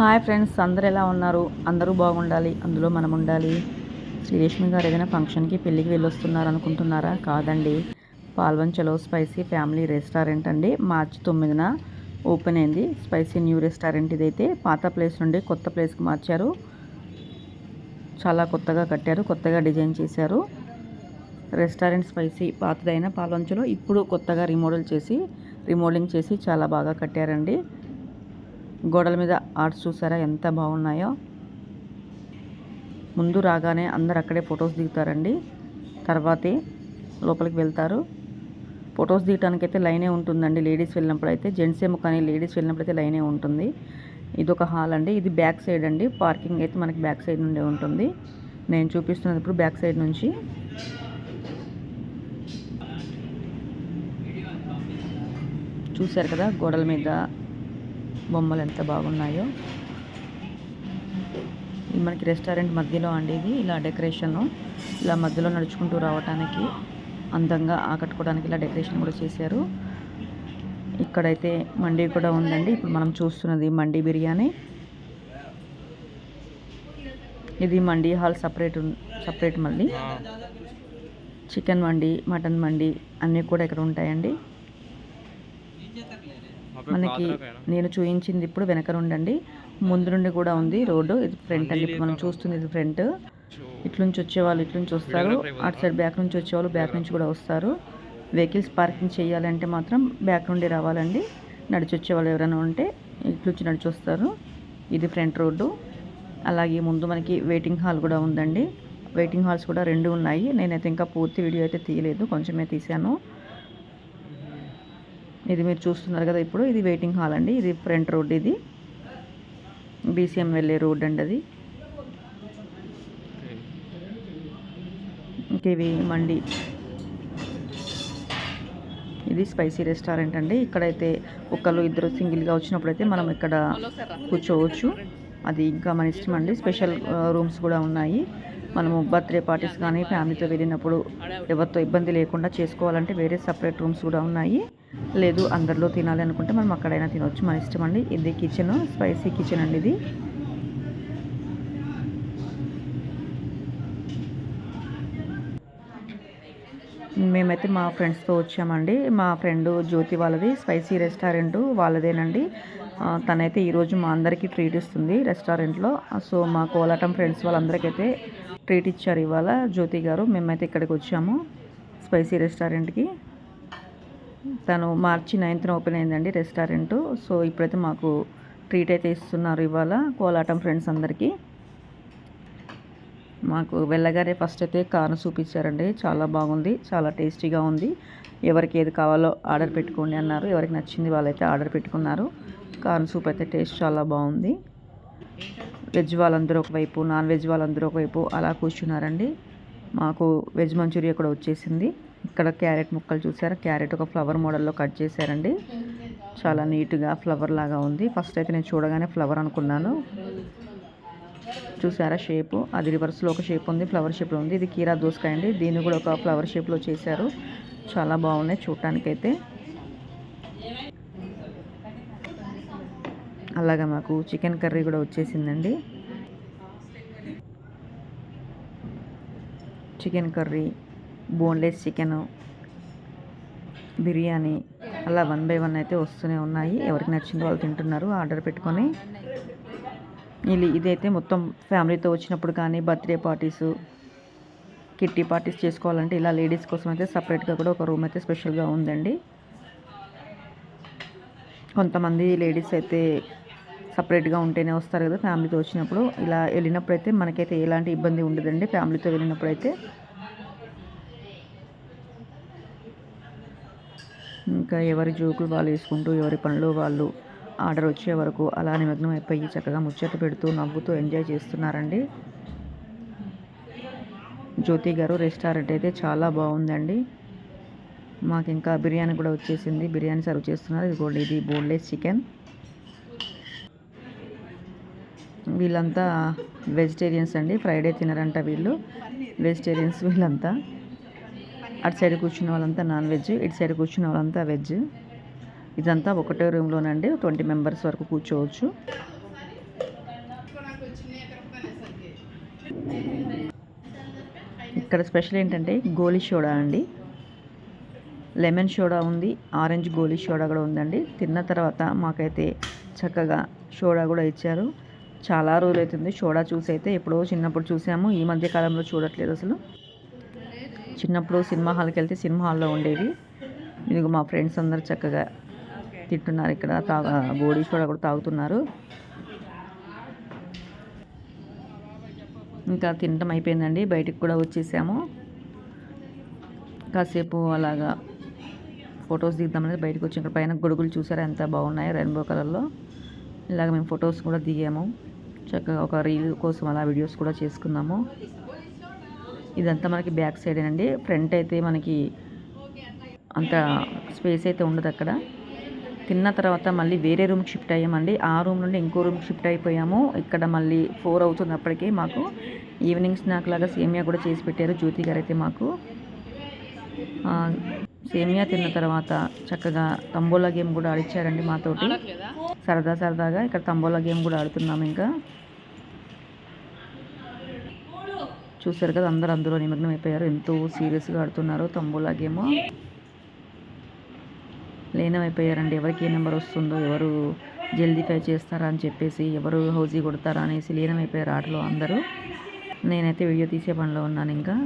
Hi friends అందరు ఎలా ఉన్నారు? అందరూ బాగుండాలి అందులో మనం ఉండాలి శ్రీరేష్మి గారు ఏదైనా ఫంక్షన్కి పెళ్ళికి వెళ్ళొస్తున్నారు అనుకుంటున్నారా? కాదండి. పాల్వంచలో స్పైసీ ఫ్యామిలీ రెస్టారెంట్ అండి. మార్చి తొమ్మిదిన ఓపెన్ అయింది. స్పైసీ న్యూ రెస్టారెంట్ ఇదైతే పాత ప్లేస్ నుండి కొత్త ప్లేస్కి మార్చారు. చాలా కొత్తగా కట్టారు కొత్తగా డిజైన్ చేశారు. రెస్టారెంట్ స్పైసీ పాతదైన పాల్వంచలో ఇప్పుడు కొత్తగా రిమోడల్ చేసి రిమోడలింగ్ చేసి చాలా బాగా కట్టారండి. గోడల మీద ఆర్ట్స్ చూసారా? ఎంత బాగున్నాయో. ముందు రాగానే అందరు అక్కడే ఫొటోస్ దిగుతారండి. తర్వాతే లోపలికి వెళ్తారు. ఫొటోస్ దిగటానికి అయితే లైనే ఉంటుందండి. లేడీస్ వెళ్ళినప్పుడు అయితే జెంట్స్ ఏమో కానీ లేడీస్ వెళ్ళినప్పుడు అయితే లైనే ఉంటుంది. ఇది ఒక హాల్ అండి. ఇది బ్యాక్ సైడ్ అండి. పార్కింగ్ అయితే మనకి బ్యాక్ సైడ్ నుండే ఉంటుంది. నేను చూపిస్తున్నది ఇప్పుడు బ్యాక్ సైడ్ నుంచి. చూశారు కదా గోడల మీద బొమ్మలు ఎంత బాగున్నాయో. ఇది మనకి రెస్టారెంట్ మధ్యలో అండి ఇది. ఇలా డెకరేషన్ ఇలా మధ్యలో నడుచుకుంటూ రావడానికి అందంగా ఆకట్టుకోవడానికి ఇలా డెకరేషన్ కూడా చేశారు. ఇక్కడైతే మండీ కూడా ఉందండి. ఇప్పుడు మనం చూస్తున్నది మండీ బిర్యానీ. ఇది మండీ హాల్ సపరేట్ సపరేట్ మళ్ళీ. చికెన్ మండి మటన్ మండి అన్నీ కూడా ఇక్కడ ఉంటాయండి. మనకి నేను చూపించింది ఇప్పుడు వెనక నుండి అండి. ముందు నుండి కూడా ఉంది రోడ్డు. ఇది ఫ్రంట్ అండి. ఇప్పుడు మనం చూస్తుంది ఇది ఫ్రంట్. ఇట్లుంచి వచ్చేవాళ్ళు ఇట్లుంచి వస్తారు. అటు సైడ్ బ్యాక్ నుంచి వచ్చేవాళ్ళు బ్యాక్ నుంచి కూడా వస్తారు. వెహికల్స్ పార్కింగ్ చేయాలంటే మాత్రం బ్యాక్ నుండి రావాలండి. నడిచి వచ్చేవాళ్ళు ఎవరైనా ఉంటే ఇట్లుంచి నడిచి వస్తారు. ఇది ఫ్రంట్ రోడ్డు. అలాగే ముందు మనకి వెయిటింగ్ హాల్ కూడా ఉందండి. వెయిటింగ్ హాల్స్ కూడా రెండు ఉన్నాయి. నేనైతే ఇంకా పూర్తి వీడియో అయితే తీయలేదు. కొంచెమే తీశాను. ఇది మీరు చూస్తున్నారు కదా ఇప్పుడు. ఇది వెయిటింగ్ హాల్ అండి. ఇది ఫ్రంట్ రోడ్ ఇది. బీసీఎం వెళ్ళే రోడ్ అండి అది. ఇంకా ఇవి మండి. ఇది స్పైసీ రెస్టారెంట్ అండి. ఇక్కడైతే ఒకళ్ళు ఇద్దరు సింగిల్గా వచ్చినప్పుడు అయితే మనం ఇక్కడ కూర్చోవచ్చు. అది ఇంకా మన ఇష్టం అండి. స్పెషల్ రూమ్స్ కూడా ఉన్నాయి. మనము బర్త్డే పార్టీస్ కానీ ఫ్యామిలీతో వెళ్ళినప్పుడు ఎవరితో ఇబ్బంది లేకుండా చేసుకోవాలంటే వేరే సపరేట్ రూమ్స్ కూడా ఉన్నాయి. లేదు అందరిలో తినాలి అనుకుంటే మనం అక్కడైనా తినవచ్చు మన ఇష్టం అండి. ఇది కిచెన్ స్పైసీ కిచెన్ అండి ఇది. మేమైతే మా ఫ్రెండ్స్తో వచ్చామండి. మా ఫ్రెండ్ జ్యోతి వాళ్ళది. స్పైసీ రెస్టారెంట్ వాళ్ళదేనండి. తనైతే ఈరోజు మా అందరికీ ట్రీట్ ఇస్తుంది రెస్టారెంట్లో. సో మా కోలాటం ఫ్రెండ్స్ వాళ్ళందరికైతే ట్రీట్ ఇచ్చారు ఇవాళ. జ్యోతి గారు మేమైతే ఇక్కడికి వచ్చాము స్పైసీ రెస్టారెంట్కి. తను మార్చి నైన్త్న ఓపెన్ అయిందండి రెస్టారెంట్. సో ఇప్పుడైతే మాకు ట్రీట్ అయితే ఇస్తున్నారు ఇవాళ కోలాటం ఫ్రెండ్స్ అందరికీ. మాకు వెళ్ళగానే ఫస్ట్ అయితే కారం సూప్ ఇచ్చారండి. చాలా బాగుంది చాలా టేస్టీగా ఉంది. ఎవరికి ఏది కావాలో ఆర్డర్ పెట్టుకోండి అన్నారు. ఎవరికి నచ్చింది వాళ్ళైతే ఆర్డర్ పెట్టుకున్నారు. కారం సూప్ అయితే టేస్ట్ చాలా బాగుంది. వెజ్ వాళ్ళందరూ ఒకవైపు నాన్ వెజ్ వాళ్ళందరూ ఒకవైపు అలా కూర్చున్నారండి. మాకు వెజ్ మంచూరియా కూడా వచ్చేసింది. ఇక్కడ క్యారెట్ ముక్కలు చూసారా? క్యారెట్ ఒక ఫ్లవర్ మోడల్లో కట్ చేశారండి. చాలా నీట్గా ఫ్లవర్ లాగా ఉంది. ఫస్ట్ అయితే నేను చూడగానే ఫ్లవర్ అనుకున్నాను. చూసారా షేపు? అది రివర్స్లో ఒక షేప్ ఉంది ఫ్లవర్ షేప్లో ఉంది. ఇది కీరా దోసకాయ అండి. దీన్ని కూడా ఒక ఫ్లవర్ షేప్లో చేశారు. చాలా బాగున్నాయి చూడటానికైతే. అలాగా మాకు చికెన్ కర్రీ కూడా వచ్చేసిందండి. Chicken curry boneless chicken biryani అలా వన్ బై వన్ అయితే వస్తూనే ఉన్నాయి. ఎవరికి నచ్చిందో వాళ్ళు తింటున్నారు ఆర్డర్ పెట్టుకొని. ఇది ఇదైతే మొత్తం ఫ్యామిలీతో వచ్చినప్పుడు కానీ బర్త్డే పార్టీస్ కిట్టి పార్టీస్ చేసుకోవాలంటే ఇలా లేడీస్ కోసం అయితే సపరేట్గా కూడా ఒక రూమ్ అయితే స్పెషల్గా ఉందండి. కొంతమంది లేడీస్ అయితే సపరేట్గా ఉంటేనే వస్తారు కదా ఫ్యామిలీతో వచ్చినప్పుడు. ఇలా వెళ్ళినప్పుడు అయితే మనకైతే ఎలాంటి ఇబ్బంది ఉండదండి ఫ్యామిలీతో వెళ్ళినప్పుడు అయితే ఇంకా ఎవరి జోకులు వాళ్ళు వేసుకుంటూ ఎవరి పనులు వాళ్ళు ఆర్డర్ వచ్చే వరకు అలా నిమగ్నం అయిపోయి చక్కగా ముచ్చట పెడుతూ నవ్వుతూ ఎంజాయ్ చేస్తున్నారండి. జ్యోతి గారు రెస్టారెంట్ అయితే చాలా బాగుందండి. మాకు ఇంకా బిర్యానీ కూడా వచ్చేసింది. బిర్యానీ సర్వ్ చేస్తున్నారు. ఇది ఇది బోన్లెస్ చికెన్. వీళ్ళంతా వెజిటేరియన్స్ అండి. ఫ్రైడే తినరంట వీళ్ళు. వెజిటేరియన్స్ వీళ్ళంతా. అటు సైడ్ కూర్చున్న వాళ్ళంతా నాన్ వెజ్ ఇటు సైడ్ కూర్చున్న వాళ్ళంతా వెజ్. ఇదంతా ఒకటే రూమ్లోనండి. ట్వంటీ మెంబర్స్ వరకు కూర్చోవచ్చు. ఇక్కడ స్పెషల్ ఏంటంటే గోలీ సోడా అండి. లెమన్ సోడా ఉంది ఆరెంజ్ గోలీ సోడా కూడా ఉందండి. తిన్న తర్వాత మాకైతే చక్కగా సోడా కూడా ఇచ్చారు. చాలా రోజులు అవుతుంది షోడా చూసి అయితే ఎప్పుడో చిన్నప్పుడు చూసాము. ఈ మధ్య కాలంలో చూడట్లేదు అసలు. చిన్నప్పుడు సినిమా హాల్కి వెళ్తే సినిమా హాల్లో ఉండేవి. ఇదిగో మా ఫ్రెండ్స్ అందరు చక్కగా తింటున్నారు ఇక్కడ. తాగా గోడీ సోడా కూడా తాగుతున్నారు. ఇంకా తినటం అయిపోయిందండి. బయటికి కూడా వచ్చేసాము. కాసేపు అలాగా ఫొటోస్ దిగుదామనేది బయటకు వచ్చి. ఇక్కడ పైన గొడుగులు చూసారా? ఎంత బాగున్నాయో రెయిన్బో కలర్లో. ఇలాగ మేము ఫొటోస్ కూడా దిగాము. చక్కగా ఒక రీల్ కోసం అలా వీడియోస్ కూడా చేసుకున్నాము. ఇదంతా మనకి బ్యాక్ సైడ్ అండి ఫ్రంట్ అయితే మనకి అంత స్పేస్ అయితే ఉండదు అక్కడ. తిన్న తర్వాత మళ్ళీ వేరే రూమ్కి షిఫ్ట్ అయ్యామండి. ఆ రూమ్ నుండి ఇంకో రూమ్కి షిఫ్ట్ అయిపోయాము. ఇక్కడ మళ్ళీ ఫోర్ అవుతుంది అప్పటికే మాకు ఈవినింగ్ స్నాక్ లాగా సేమియా కూడా చేసి పెట్టారు జ్యోతి గారు అయితే మాకు సేమియా తిన్న తర్వాత చక్కగా తంబోలా గేమ్ కూడా ఆడిచ్చారండి మాతోటి. సరదా సరదాగా ఇక్కడ తంబోలా గేమ్ కూడా ఆడుతున్నాము ఇంకా. చూసారు కదా అందరూ అందులో నిమగ్నం అయిపోయారు. ఎంతో సీరియస్గా ఆడుతున్నారు తంబోలా గేమ్. లీనమైపోయారండి. ఎవరికి ఏ నెంబర్ వస్తుందో ఎవరు జల్దీ పై చేస్తారా అని చెప్పేసి ఎవరు హౌజీ కొడతారా అనేసి లీనమైపోయారు ఆటలో అందరూ. నేనైతే వీడియో తీసే పనిలో ఉన్నాను ఇంకా.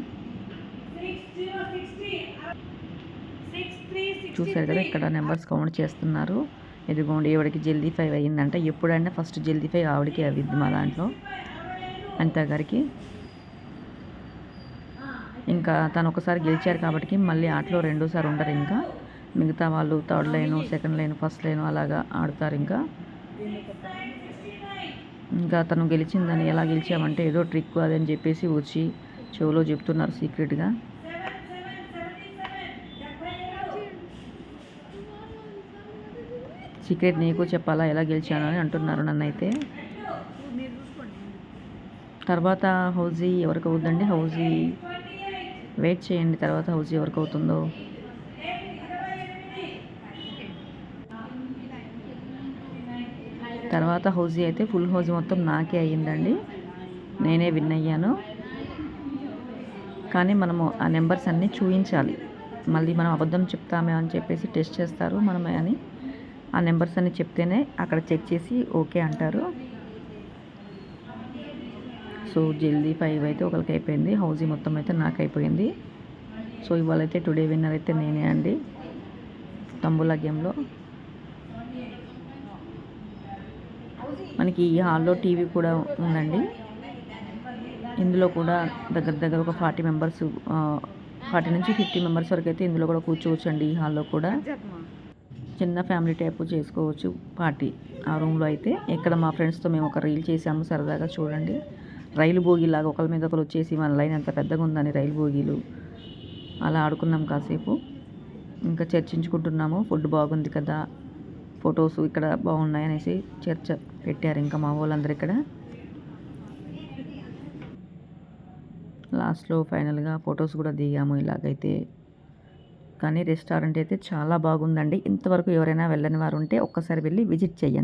చూసారు కదా ఇక్కడ నెంబర్స్ కౌంట్ చేస్తున్నారు. ఇదిగోండి ఎవడికి జల్దీ ఫైవ్ అయ్యిందంటే ఎప్పుడైనా ఫస్ట్ జల్దీ ఫైవ్ ఆవిడకి అవిద్ది మా దాంట్లో. అనిత గారికి. ఇంకా తను ఒకసారి గెలిచారు కాబట్టి మళ్ళీ ఆటలో రెండోసారి ఉండరు ఇంకా. మిగతా వాళ్ళు third line second line first line అలాగా ఆడతారు ఇంకా. ఇంకా తను గెలిచిందని ఎలా గెలిచామంటే ఏదో ట్రిక్ అదని చెప్పేసి వచ్చి చెవులో చెప్తున్నారు సీక్రెట్గా. సీక్రెట్ నీకు చెప్పాలా ఎలా గెలిచాను అని అంటున్నారు నన్నైతే. తర్వాత హౌజీ ఎవరికి అవుద్దండి? హౌజీ వెయిట్ చేయండి తర్వాత హౌస్ ఎవరికి అవుతుందో. తర్వాత హౌజీ అయితే ఫుల్ హౌజ్ మొత్తం నాకే అయ్యిందండి. నేనే విన్ అయ్యాను. కానీ మనము ఆ నెంబర్స్ అన్నీ చూపించాలి మళ్ళీ మనం అబద్ధం చెప్తామే అని చెప్పేసి టెస్ట్ చేస్తారు మనమే అని. ఆ నెంబర్స్ అన్ని చెప్తేనే అక్కడ చెక్ చేసి ఓకే అంటారు. సో జల్దీ ఫైవ్ అయితే ఒకరికి అయిపోయింది. హౌజీ మొత్తం అయితే నాకు అయిపోయింది. సో ఇవాళ అయితే టుడే విన్నర్ అయితే నేనే అండి. తంబులా గేమ్లో. మనకి ఈ హాల్లో టీవీ కూడా ఉందండి. ఇందులో కూడా దగ్గర దగ్గర ఒక ఫార్టీ మెంబర్స్ ఫార్టీ నుంచి ఫిఫ్టీ మెంబర్స్ వరకు అయితే ఇందులో కూడా కూర్చోవచ్చు అండి ఈ హాల్లో కూడా. చిన్న ఫ్యామిలీ టైప్ చేసుకోవచ్చు పార్టీ ఆ రూమ్లో అయితే. ఇక్కడ మా ఫ్రెండ్స్తో మేము ఒక రీల్ చేసాము సరదాగా చూడండి. రైలు భోగిలాగా ఒకరి మీద ఒకరు వచ్చేసి మన లైన్ ఎంత పెద్దగా ఉందని రైలు భోగిలు అలా ఆడుకున్నాం కాసేపు. ఇంకా చర్చించుకుంటున్నాము ఫుడ్ బాగుంది కదా ఫొటోస్ ఇక్కడ బాగున్నాయి అనేసి చర్చ పెట్టారు ఇంకా మా వాళ్ళందరూ ఇక్కడ. లాస్ట్లో ఫైనల్గా ఫొటోస్ కూడా దిగాము ఇలాగైతే. కానీ రెస్టారెంట్ అయితే చాలా బాగుందండి. ఇంతవరకు ఎవరైనా వెళ్ళని వారు ఉంటే ఒక్కసారి వెళ్ళి విజిట్ చేయండి.